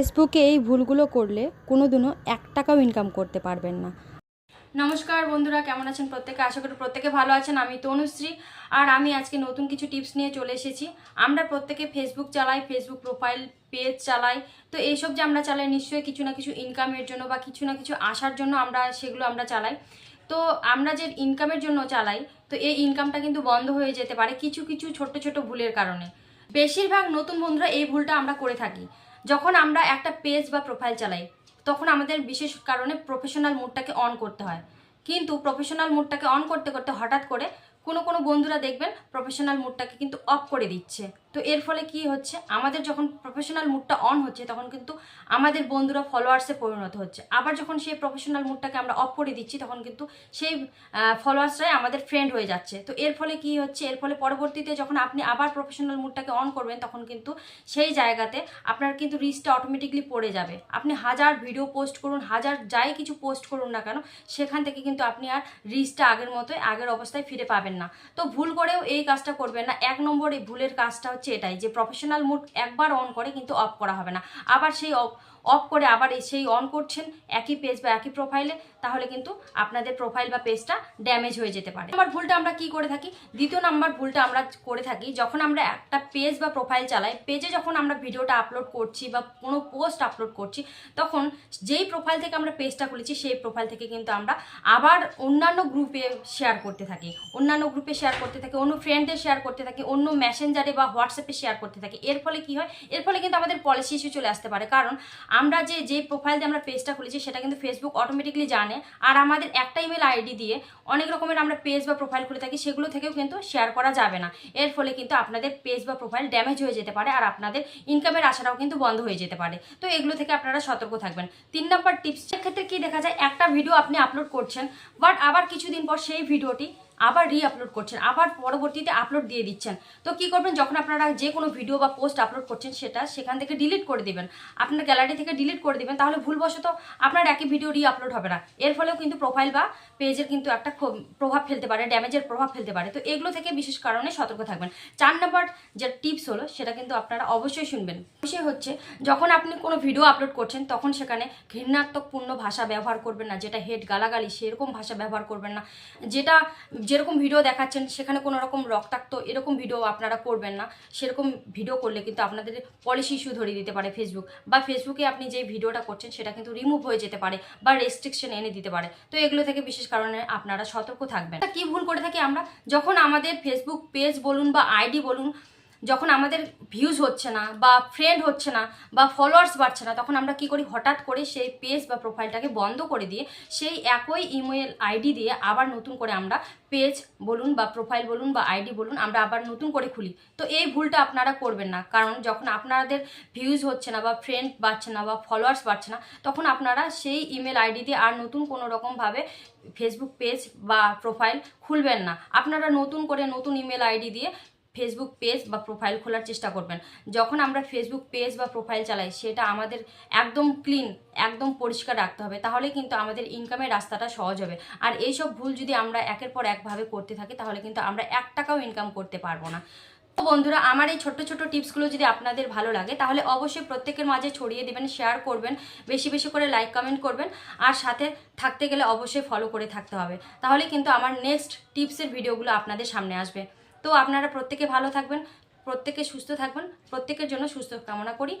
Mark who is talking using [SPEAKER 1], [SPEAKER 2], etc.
[SPEAKER 1] ফেসবুকে এই ভুলগুলো করলে কোনোদিনও এক টাকাও ইনকাম করতে পারবেন না।
[SPEAKER 2] নমস্কার বন্ধুরা, কেমন আছেন প্রত্যেকে? আশা করি প্রত্যেকে ভালো আছেন। আমি তনুশ্রী আর আমি আজকে নতুন কিছু টিপস নিয়ে চলে এসেছি। আমরা প্রত্যেকে ফেসবুক চালাই ফেসবুক প্রোফাইল পেজ চালাই। তো এইসব যে আমরা চালাই, নিশ্চয়ই কিছু না কিছু ইনকামের জন্য বা কিছু না কিছু আসার জন্য আমরা সেগুলো আমরা চালাই। তো আমরা যে ইনকামের জন্য চালাই, তো এই ইনকামটা কিন্তু বন্ধ হয়ে যেতে পারে কিছু কিছু ছোট ছোট ভুলের কারণে। বেশিরভাগ নতুন বন্ধুরা এই ভুলটা আমরা করে থাকি। যখন আমরা একটা পেজ বা প্রোফাইল চালাই, তখন আমাদের বিশেষ কারণে প্রফেশনাল মুডটাকে অন করতে হয়। কিন্তু প্রফেশনাল মুডটাকে অন করতে করতে হঠাৎ করে কোনো কোনো বন্ধুরা দেখবেন প্রফেশনাল মুডটাকে কিন্তু অফ করে দিচ্ছে। তো এর ফলে কি হচ্ছে? আমাদের যখন প্রফেশনাল মুডটা অন হচ্ছে, তখন কিন্তু আমাদের বন্ধুরা ফলোয়ার্সে পরিণত হচ্ছে। আবার যখন সেই প্রফেশনাল মুডটাকে আমরা অফ করে দিচ্ছি, তখন কিন্তু সেই ফলোয়ার্সরাই আমাদের ফ্রেন্ড হয়ে যাচ্ছে। তো এর ফলে কি হচ্ছে? এর ফলে পরবর্তীতে যখন আপনি আবার প্রফেশনাল মুডটাকে অন করবেন, তখন কিন্তু সেই জায়গাতে আপনার কিন্তু রিচটা অটোমেটিকলি পড়ে যাবে। আপনি হাজার ভিডিও পোস্ট করুন, হাজার যাই কিছু পোস্ট করুন না কেন, সেখান থেকে কিন্তু আপনি আর রিচটা আগের মতোই, আগের অবস্থায় ফিরে পাবেন না। তো ভুল করেও এই কাজটা করবেন না। এক নম্বর এই ভুলের কাজটা হচ্ছে এটাই যে প্রফেশনাল মুড একবার অন করে কিন্তু অফ করা হবে না। আবার সেই অফ করে আবার সেই অন করছেন, একই পেজ বা একই প্রোফাইলে তাহলে কিন্তু আপনাদের প্রোফাইল বা পেজটা ড্যামেজ হয়ে যেতে পারে। নাম্বার ভুলটা আমরা কি করে থাকি? দ্বিতীয় নাম্বার ভুলটা আমরা করে থাকি, যখন আমরা একটা পেজ বা প্রোফাইল চালাই পেজে যখন আমরা ভিডিওটা আপলোড করছি বা কোনো পোস্ট আপলোড করছি, তখন যেই প্রোফাইল থেকে আমরা পেজটা খুলেছি, সেই প্রোফাইল থেকে কিন্তু আমরা আবার অন্যান্য গ্রুপে শেয়ার করতে থাকি। অন্যান্য গ্রুপে শেয়ার করতে থাকি, অন্য ফ্রেন্ডদের শেয়ার করতে থাকি, অন্য মেসেঞ্জারে বা হোয়াটসঅ্যাপে শেয়ার করতে থাকি। এর ফলে কি হয়? এর ফলে কিন্তু আমাদের পলিসি ইস্যু চলে আসতে পারে। কারণ আমরা যে যে প্রোফাইল দিয়ে আমরা পেজটা খুলেছি, সেটা কিন্তু ফেসবুক অটোমেটিকলি জানে। আর আমাদের একটা ইমেল আইডি দিয়ে অনেক রকমের আমরা পেজ বা প্রোফাইল খুলে থাকি, সেগুলো থেকেও কিন্তু শেয়ার করা যাবে না। এর ফলে কিন্তু আপনাদের পেজ বা প্রোফাইল ড্যামেজ হয়ে যেতে পারে, আর আপনাদের ইনকামের আশাটাও কিন্তু বন্ধ হয়ে যেতে পারে। তো এগুলো থেকে আপনারা সতর্ক থাকবেন। তিন নম্বর টিপস ক্ষেত্রে কি দেখা যায়, একটা ভিডিও আপনি আপলোড করছেন বাট আবার কিছুদিন পর সেই ভিডিওটি আবার রি আপলোড করছেন, আবার পরবর্তীতে আপলোড দিয়ে দিচ্ছেন। তো কি করবেন, যখন আপনারা যে কোনো ভিডিও বা পোস্ট আপলোড করছেন, সেটা সেখান থেকে ডিলিট করে দিবেন। আপনার গ্যালারি থেকে ডিলিট করে দিবেন, তাহলে ভুলবশত আপনার একই ভিডিও রি আপলোড হবে না। এর ফলেও কিন্তু প্রোফাইল বা পেজের কিন্তু একটা প্রভাব ফেলতে পারে ড্যামেজের প্রভাব ফেলতে পারে। তো এগুলো থেকে বিশেষ কারণে সতর্ক থাকবেন। চার নম্বর যে টিপস হলো, সেটা কিন্তু আপনারা অবশ্যই শুনবেন। বিষয় হচ্ছে, যখন আপনি কোনো ভিডিও আপলোড করছেন, তখন সেখানে ঘৃণাত্মকপূর্ণ ভাষা ব্যবহার করবেন না, যেটা হেড গালাগালি, সেরকম ভাষা ব্যবহার করবেন না। যেটা যেরকম ভিডিও দেখাচ্ছেন, সেখানে কোনো রকম রক্তাক্ত এরকম ভিডিও আপনারা করবেন না। সেরকম ভিডিও করলে কিন্তু আপনাদের পলিসি ইস্যু ধরিয়ে দিতে পারে ফেসবুক বা ফেসবুকে আপনি যে ভিডিওটা করছেন, সেটা কিন্তু রিমুভ হয়ে যেতে পারে বা রেস্ট্রিকশন এনে দিতে পারে। তো এগুলো থেকে বিশেষ কারণে আপনারা সতর্ক থাকবেন। কি ভুল করে থাকি আমরা? যখন আমাদের ফেসবুক পেজ বলুন বা আইডি বলুন যখন আমাদের ভিউজ হচ্ছে না বা ফ্রেন্ড হচ্ছে না বা ফলোয়ার্স বাড়ছে না, তখন আমরা কি করি? হঠাৎ করে সেই পেজ বা প্রোফাইলটাকে বন্ধ করে দিয়ে সেই একই ইমেল আইডি দিয়ে আবার নতুন করে আমরা পেজ বলুন বা প্রোফাইল বলুন বা আইডি বলুন আমরা আবার নতুন করে খুলি। তো এই ভুলটা আপনারা করবেন না। কারণ যখন আপনাদের ভিউজ হচ্ছে না বা ফ্রেন্ড বাড়ছে না বা ফলোয়ার্স বাড়ছে না, তখন আপনারা সেই ইমেল আইডি দিয়ে আর নতুন কোনো রকমভাবে ফেসবুক পেজ বা প্রোফাইল খুলবেন না। আপনারা নতুন করে নতুন ইমেল আইডি দিয়ে ফেসবুক পেজ বা প্রোফাইল খোলার চেষ্টা করবেন। যখন আমরা ফেসবুক পেজ বা প্রোফাইল চালাই, সেটা আমাদের একদম ক্লিন একদম পরিষ্কার রাখতে হবে। তাহলে কিন্তু আমাদের ইনকামের রাস্তাটা সহজ হবে। আর এইসব ভুল যদি আমরা একের পর একভাবে করতে থাকি, তাহলে কিন্তু আমরা এক টাকাও ইনকাম করতে পারব না। তো বন্ধুরা, আমার এই ছোট্ট ছোট্ট টিপসগুলো যদি আপনাদের ভালো লাগে, তাহলে অবশ্যই প্রত্যেকের মাঝে ছড়িয়ে দেবেন শেয়ার করবেন, বেশি বেশি করে লাইক কমেন্ট করবেন, আর সাথে থাকতে গেলে অবশ্যই ফলো করে থাকতে হবে। তাহলে কিন্তু আমার নেক্সট টিপসের ভিডিওগুলো আপনাদের সামনে আসবে। তো আপনারা প্রত্যেকে ভালো থাকবেন প্রত্যেকে সুস্থ থাকবেন প্রত্যেকের জন্য সুস্থ কামনা করি।